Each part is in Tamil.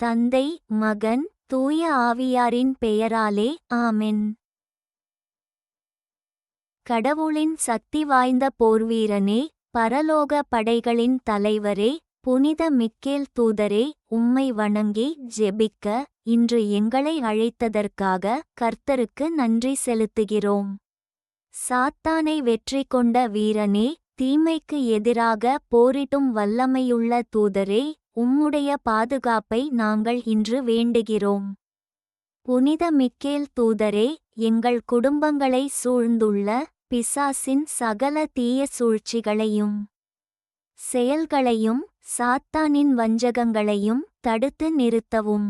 தந்தை மகன் தூய ஆவியாரின் பெயராலே ஆமென். கடவுளின் சக்தி வாய்ந்த போர்வீரனே பரலோக படைகளின் தலைவரே புனித மிக்கேல் தூதரே உம்மை வணங்கி ஜெபிக்க இன்று எங்களை அழைத்ததற்காக கர்த்தருக்கு நன்றி செலுத்துகிறோம். சாத்தானை வெற்றி கொண்ட வீரனே தீமைக்கு எதிராக போரிடும் வல்லமையுள்ள தூதரே உம்முடைய பாதுகாப்பை நாங்கள் இன்று வேண்டுகிறோம். புனித மிக்கேல் தூதரே எங்கள் குடும்பங்களை சூழ்ந்துள்ள பிசாசின் சகல தீய சூழ்ச்சிகளையும் செயல்களையும் சாத்தானின் வஞ்சகங்களையும் தடுத்து நிறுத்தவும்.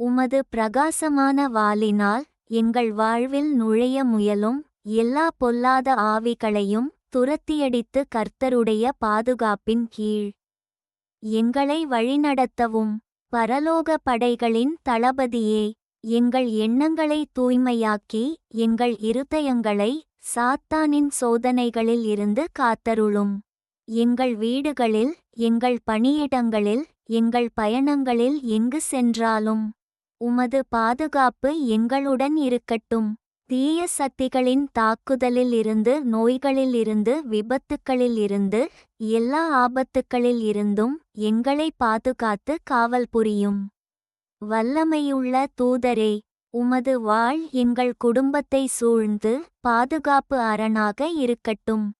உமது பிரகாசமான வாளினால் எங்கள் வாழ்வில் நுழைய முயலும் எல்லா பொல்லாத ஆவிகளையும் துரத்தியடித்து கர்த்தருடைய பாதுகாப்பின் கீழ். எங்களை வழிநடத்தவும். பரலோக படைகளின் தளபதியே எங்கள் எண்ணங்களை தூய்மையாக்கி எங்கள் இருதயங்களை சாத்தானின் சோதனைகளில் இருந்து காத்தருளும். எங்கள் வீடுகளில் எங்கள் பணியிடங்களில் எங்கள் பயணங்களில் எங்கு சென்றாலும் உமது பாதுகாப்பு எங்களுடன் இருக்கட்டும். தீய சக்திகளின் தாக்குதலில் இருந்து நோய்களில் இருந்து விபத்துக்களில் இருந்து எல்லா ஆபத்துக்களில் இருந்தும் எங்களை பாதுகாத்து காவல் புரியும். வல்லமையுள்ள தூதரே உமது வாழ் எங்கள் குடும்பத்தை சூழ்ந்து பாதுகாப்பு அரணாக இருக்கட்டும்.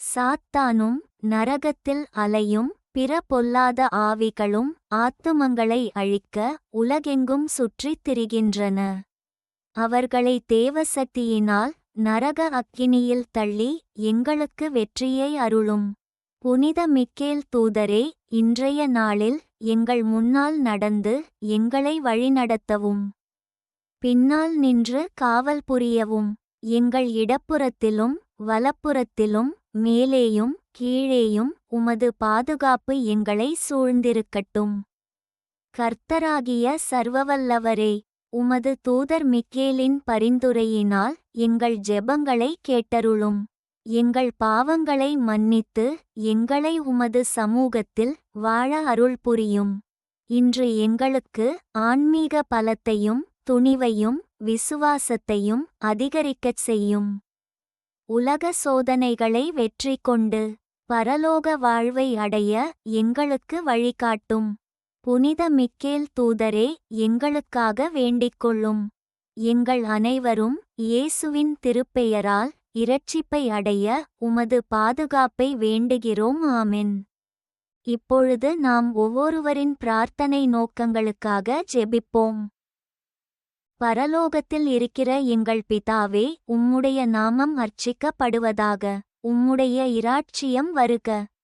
சாத்தானும் நரகத்தில் அலையும் பிற பொல்லாத ஆவிகளும் ஆத்துமங்களை அழிக்க உலகெங்கும் சுற்றித் திரிகின்றன. அவர்களை தேவசக்தியினால் நரக அக்கினியில் தள்ளி எங்களுக்கு வெற்றியை அருளும். புனித மிக்கேல் தூதரே இன்றைய நாளில் எங்கள் முன்னால் நடந்து எங்களை வழிநடத்தவும். பின்னால் நின்று காவல் புரியவும். எங்கள் இடப்புறத்திலும் வலப்புறத்திலும் மேலேயும் கீழேயும் உமது பாதுகாப்பு எங்களை சூழ்ந்திருக்கட்டும். கர்த்தராகிய சர்வவல்லவரே உமது தூதர் மிக்கேலின் பரிந்துரையினால் எங்கள் ஜெபங்களை கேட்டருளும். எங்கள் பாவங்களை மன்னித்து எங்களை உமது சமூகத்தில் வாழ அருள் புரியும் இன்று எங்களுக்கு ஆன்மீக பலத்தையும் துணிவையும் விசுவாசத்தையும் அதிகரிக்கச் செய்யும். உலக சோதனைகளை வெற்றி கொண்டு பரலோக வாழ்வை அடைய எங்களுக்கு வழிகாட்டும். புனித மிக்கேல் தூதரே எங்களுக்காக வேண்டிக்கொள்ளும். எங்கள் அனைவரும் இயேசுவின் திருப்பெயரால் இரட்சிப்பை அடைய உமது பாதுகாப்பை வேண்டுகிறோம். ஆமென். இப்பொழுது நாம் ஒவ்வொருவரின் பிரார்த்தனை நோக்கங்களுக்காக ஜெபிப்போம். பரலோகத்தில் இருக்கிற எங்கள் பிதாவே உம்முடைய நாமம் அர்ச்சிக்கப்படுவதாக உம்முடைய இராட்சியம் வருக.